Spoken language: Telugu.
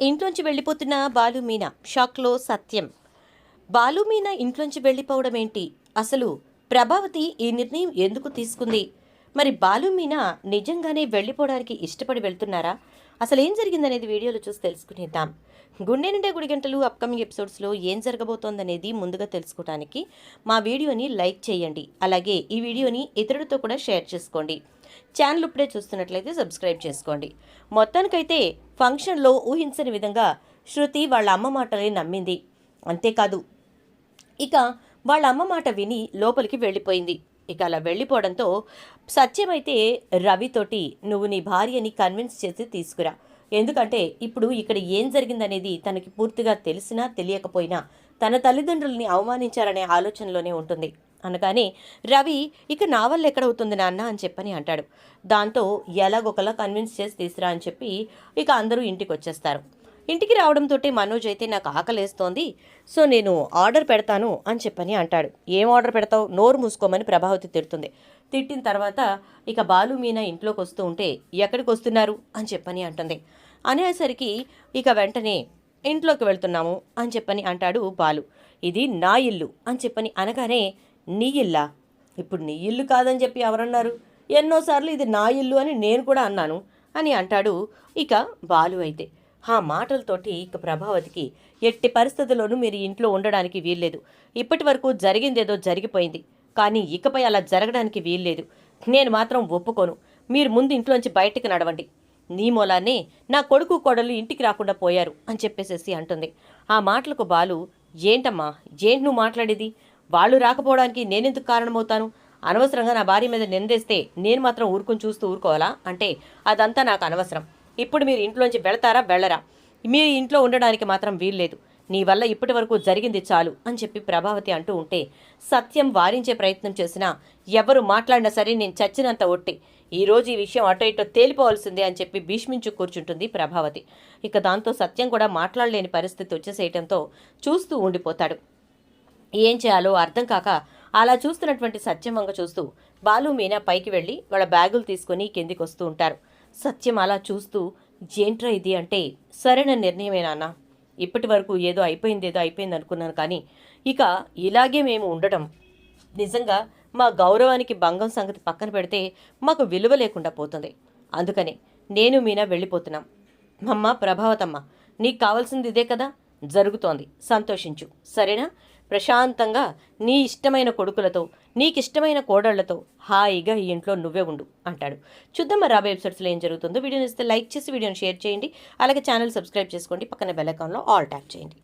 ఇంట్లోంచి వెళ్ళిపోతున్న బాలు మీనా షాక్లో సత్యం. బాలు మీనా ఇంట్లోంచి వెళ్ళిపోవడం ఏంటి? అసలు ప్రభావతి ఈ నిర్ణయం ఎందుకు తీసుకుంది? మరి బాలు మీనా నిజంగానే వెళ్ళిపోవడానికి ఇష్టపడి వెళ్తున్నారా? అసలు ఏం జరిగిందనేది వీడియోలో చూసి తెలుసుకునేద్దాం. గుండె నిండే గుడి గంటలు అప్కమింగ్ ఎపిసోడ్స్లో ఏం జరగబోతోందనేది ముందుగా తెలుసుకోవడానికి మా వీడియోని లైక్ చేయండి. అలాగే ఈ వీడియోని ఇతరులతో కూడా షేర్ చేసుకోండి. ఛానల్ ఇప్పుడే చూస్తున్నట్లయితే సబ్స్క్రైబ్ చేసుకోండి. మొత్తానికైతే ఫంక్షన్లో ఊహించని విధంగా శృతి వాళ్ళ అమ్మ మాటలే నమ్మింది. అంతేకాదు ఇక వాళ్ళ అమ్మ మాట విని లోపలికి వెళ్ళిపోయింది. ఇక అలా వెళ్ళిపోవడంతో సత్యమైతే రవితోటి నువ్వు నీ భార్యని కన్విన్స్ చేసి తీసుకురా. ఎందుకంటే ఇప్పుడు ఇక్కడ ఏం జరిగిందనేది తనకి పూర్తిగా తెలిసినా తెలియకపోయినా తన తల్లిదండ్రుల్ని అవమానించాలనే ఆలోచనలోనే ఉంటుంది. అనగానే రవి ఇక నా వల్ల ఎక్కడవుతుంది నాన్న? అని చెప్పని అంటాడు. దాంతో ఎలాగొకలా కన్విన్స్ చేసి తీసురా అని చెప్పి ఇక అందరూ ఇంటికి వచ్చేస్తారు ఇంటికి రావడంతో మనోజ్ అయితే నాకు ఆకలేస్తోంది సో నేను ఆర్డర్ పెడతాను అని చెప్పని అంటాడు. ఏం ఆర్డర్ పెడతావు? నోరు మూసుకోమని ప్రభావతి తిడుతుంది. తిట్టిన తర్వాత ఇక బాలు మీనా ఇంట్లోకి వస్తూ ఉంటే ఎక్కడికి వస్తున్నారు అని చెప్పని అంటుంది. అనేసరికి ఇక వెంటనే ఇంట్లోకి వెళ్తున్నాము అని చెప్పని అంటాడు బాలు. ఇది నా ఇల్లు అని చెప్పని అనగానే నీ ఇల్లా? ఇప్పుడు నీ ఇల్లు కాదని చెప్పి ఎవరన్నారు? ఎన్నోసార్లు ఇది నా ఇల్లు అని నేను కూడా అన్నాను అని అంటాడు ఇక బాలు అయితే. ఆ మాటలతోటి ఇక ప్రభావతికి ఎట్టి పరిస్థితుల్లోనూ మీరు ఇంట్లో ఉండడానికి వీల్లేదు. ఇప్పటి వరకు జరిగిందేదో జరిగిపోయింది. కానీ ఇకపై అలా జరగడానికి వీల్లేదు. నేను మాత్రం ఒప్పుకోను. మీరు ముందు ఇంట్లోంచి బయటికి నడవండి. నీ మూలానే నా కొడుకు కోడలు ఇంటికి రాకుండా పోయారు అని చెప్పేసేసి అంటుంది. ఆ మాటలకు బాలు ఏంటమ్మా? ఏంటి నువ్వు మాట్లాడేది? వాళ్ళు రాకపోవడానికి నేనెందుకు కారణమవుతాను? అనవసరంగా నా భార్య మీద నిందేస్తే నేను మాత్రం ఊరుకుని చూస్తూ ఊరుకోవాలా? అంటే అదంతా నాకు అనవసరం. ఇప్పుడు మీరు ఇంట్లోంచి వెళతారా? వెళ్ళరా. మీ ఇంట్లో ఉండడానికి మాత్రం వీల్లేదు. నీ వల్ల ఇప్పటి వరకు జరిగింది చాలు అని చెప్పి ప్రభావతి అంటూ ఉంటే సత్యం వారించే ప్రయత్నం చేసినా ఎవరు మాట్లాడినా సరే నేను చచ్చినంత ఒట్టి. ఈ రోజు ఈ విషయం అటో ఇటో తేలిపోవాల్సిందే అని చెప్పి భీష్మించు కూర్చుంటుంది ప్రభావతి. ఇక దాంతో సత్యం కూడా మాట్లాడలేని పరిస్థితి వచ్చేసేయటంతో చూస్తూ ఉండిపోతాడు. ఏం చేయాలో అర్థం కాక అలా చూస్తున్నటువంటి సత్యం వంగ చూస్తూ బాలు మీనా పైకి వెళ్ళి వాళ్ళ బ్యాగులు తీసుకొని కిందికి వస్తూ ఉంటారు. సత్యం అలా చూస్తూ ఏంట్రా ఇది? అంటే సరైన నిర్ణయమే ఇప్పటి వరకు ఏదో అయిపోయింది ఏదో అయిపోయింది అనుకున్నాను కానీ ఇక ఇలాగే మేము ఉండటం. నిజంగా మా గౌరవానికి భంగం సంగతి పక్కన పెడితే మాకు విలువ లేకుండా పోతుంది. అందుకనే నేను మీనా వెళ్ళిపోతున్నాం. అమ్మ ప్రభావతమ్మ నీకు కావాల్సింది ఇదే కదా? జరుగుతోంది. సంతోషించు. సరేనా? ప్రశాంతంగా నీ ఇష్టమైన కొడుకులతో నీకిష్టమైన కోడళ్ళతో హాయిగా ఈ ఇంట్లో నువ్వే ఉండు అంటాడు. చూద్దాం మరి రాబోయే ఎపిసోడ్స్లో ఏం జరుగుతుందో. వీడియోని ఇస్తే లైక్ చేసి వీడియోని షేర్ చేయండి. అలాగే ఛానల్ సబ్స్క్రైబ్ చేసుకోండి. పక్కన బెల్ ఆల్ ట్యాప్ చేయండి.